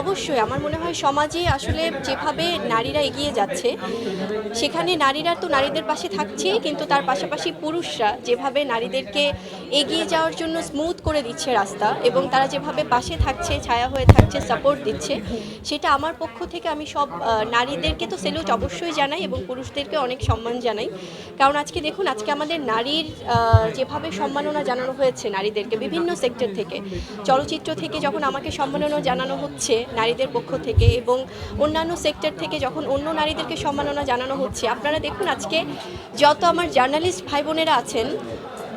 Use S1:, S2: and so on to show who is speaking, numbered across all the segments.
S1: অবশ্যই, আমার মনে হয় সমাজে আসলে যেভাবে নারীরা এগিয়ে যাচ্ছে, সেখানে নারীরা তো নারীদের পাশে থাকছেই কিন্তু তার পাশাপাশি পুরুষরা যেভাবে নারীদেরকে এগিয়ে যাওয়ার জন্য স্মুথ করে দিচ্ছে রাস্তা এবং তারা যেভাবে পাশে থাকছে, ছায়া হয়ে থাকছে সাপোর্ট দিচ্ছে, সেটা আমার পক্ষ থেকে আমি সব নারীদেরকে তো সেলুট অবশ্যই জানাই এবং পুরুষদেরকে অনেক সম্মান জানাই। কারণ আজকে দেখুন, আজকে আমাদের নারীর যেভাবে সম্মাননা জানানো হয়েছে নারীদেরকে বিভিন্ন সেক্টর থেকে, চলচ্চিত্র থেকে যখন আমাকে সম্মাননা জানানো হচ্ছে নারীদের পক্ষ থেকে এবং অন্যান্য সেক্টর থেকে যখন অন্য নারীদেরকে সম্মাননা জানানো হচ্ছে, আপনারা দেখুন আজকে যত আমার জার্নালিস্ট ভাই বোনেরা আছেন,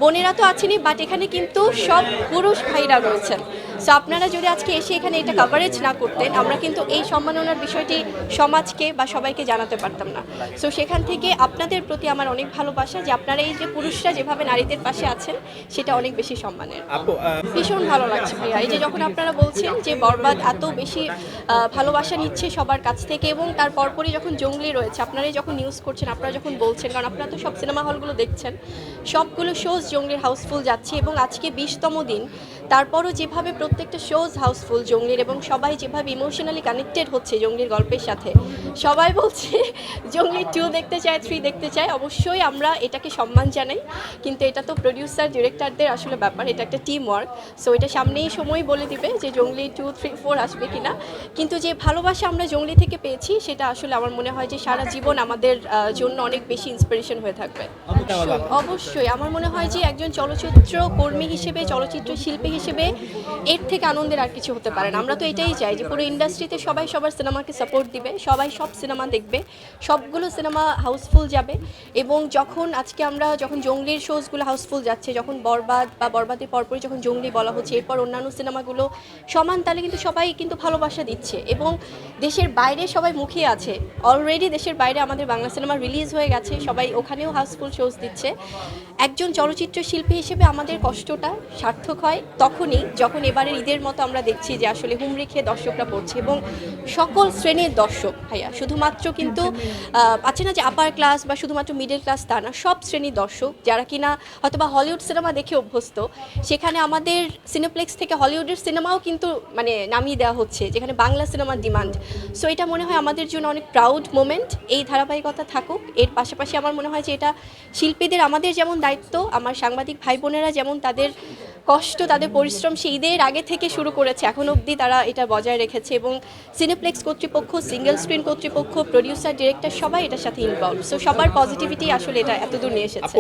S1: বোনেরা তো আছেনই বাট এখানে কিন্তু সব পুরুষ ভাইরা রয়েছেন। সো আপনারা যদি আজকে এসে এখানে এটা কভারেজ না করতেন আমরা কিন্তু এই সম্মাননার বিষয়টি সমাজকে বা সবাইকে জানাতে পারতাম না। সো সেখান থেকে আপনাদের প্রতি আমার অনেক ভালোবাসা যে আপনারা এই যে পুরুষরা যেভাবে নারীদের পাশে আছেন সেটা অনেক বেশি সম্মানের। ভীষণ ভালো লাগছে ভাইয়া। এই যে যখন আপনারা বলছেন যে বরবাদ এত বেশি ভালোবাসা নিচ্ছে সবার কাছ থেকে এবং তার পরপরই যখন জঙ্গলি রয়েছে আপনারাই যখন নিউজ করছেন আপনারা যখন বলছেন কারণ আপনারা তো সব সিনেমা হলগুলো দেখছেন সবগুলো শোজ জঙ্গলির হাউসফুল যাচ্ছে এবং আজকে বিশতম দিন। তারপরও যেভাবে প্রত্যেকটা শোজ হাউসফুল জঙ্গলির এবং সবাই যেভাবে ইমোশনালি কানেক্টেড হচ্ছে জঙ্গলির গল্পের সাথে। সবাই বলছে জঙ্গলি টু দেখতে চায় থ্রি দেখতে চায়। অবশ্যই আমরা এটাকে সম্মান জানাই কিন্তু এটা তো প্রডিউসার ডিরেক্টরদের আসলে ব্যাপার এটা একটা টিম ওয়ার্ক সো এটা সামনেই সময় বলে দিবে যে জঙ্গলি টু থ্রি ফোর আসবে কিনা। কিন্তু যে ভালোবাসা আমরা জঙ্গলি থেকে পেয়েছি সেটা আসলে আমার মনে হয় যে সারা জীবন আমাদের জন্য অনেক বেশি ইন্সপিরেশন হয়ে থাকবে। অবশ্যই। আমার মনে হয় যে একজন চলচ্চিত্র কর্মী হিসেবে চলচ্চিত্র শিল্পী হিসেবে এর থেকে আনন্দের আর কিছু হতে পারে না। আমরা তো এটাই চাই যে পুরো ইন্ডাস্ট্রিতে সবাই সবার সিনেমাকে সাপোর্ট দিবে, সবাই সব সিনেমা দেখবে, সবগুলো সিনেমা হাউসফুল যাবে এবং যখন আজকে আমরা যখন জঙ্গলির শোজগুলো হাউসফুল যাচ্ছে, যখন বরবাদ বা বরবাদের পরপরই যখন জঙ্গলি বলা হচ্ছে, এরপর অন্যান্য সিনেমাগুলো সমান তালে কিন্তু সবাই কিন্তু ভালোবাসা দিচ্ছে এবং দেশের বাইরে সবাই মুখিয়ে আছে। অলরেডি দেশের বাইরে আমাদের বাংলা সিনেমা রিলিজ হয়ে গেছে, সবাই ওখানেও হাউসফুল শোজ দিচ্ছে। একজন চলচ্চিত্র শিল্পী হিসেবে আমাদের কষ্টটা সার্থক হয় তখনই, যখন এবারের ঈদের মতো আমরা দেখছি যে আসলে হুমড়ি খেয়ে দর্শকরা পড়ছে এবং সকল শ্রেণির দর্শক, ভাইয়া, শুধুমাত্র কিন্তু আছে না যে আপার ক্লাস বা শুধুমাত্র মিডল ক্লাস তা না, সব শ্রেণির দর্শক, যারা কিনা হয়তোবা হলিউড সিনেমা দেখে অভ্যস্ত, সেখানে আমাদের সিনেপ্লেক্স থেকে হলিউডের সিনেমাও কিন্তু মানে নামিয়ে দেওয়া হচ্ছে, যেখানে বাংলা সিনেমার ডিমান্ড সো এটা মনে হয় আমাদের জন্য অনেক প্রাউড মোমেন্ট এই ধারাবাহিকতা থাকুক। এর পাশাপাশি আমার মনে হয় যে এটা শিল্পীদের, আমাদের যেমন দায়িত্ব, আমার সাংবাদিক ভাই বোনেরা যেমন তাদের কষ্ট, তাদের পরিশ্রম সেই ঈদের আগে থেকে শুরু করেছে। এখন অবধি তারা এটা বজায় রেখেছে এবং সিনেপ্লেক্স কর্তৃপক্ষ সিঙ্গেল স্ক্রিন কর্তৃপক্ষ প্রডিউসার ডিরেক্টর সবাই এটার সাথে ইনভলভ সো সবার পজিটিভিটি আসলে এটা এতদূর নিয়ে এসেছে।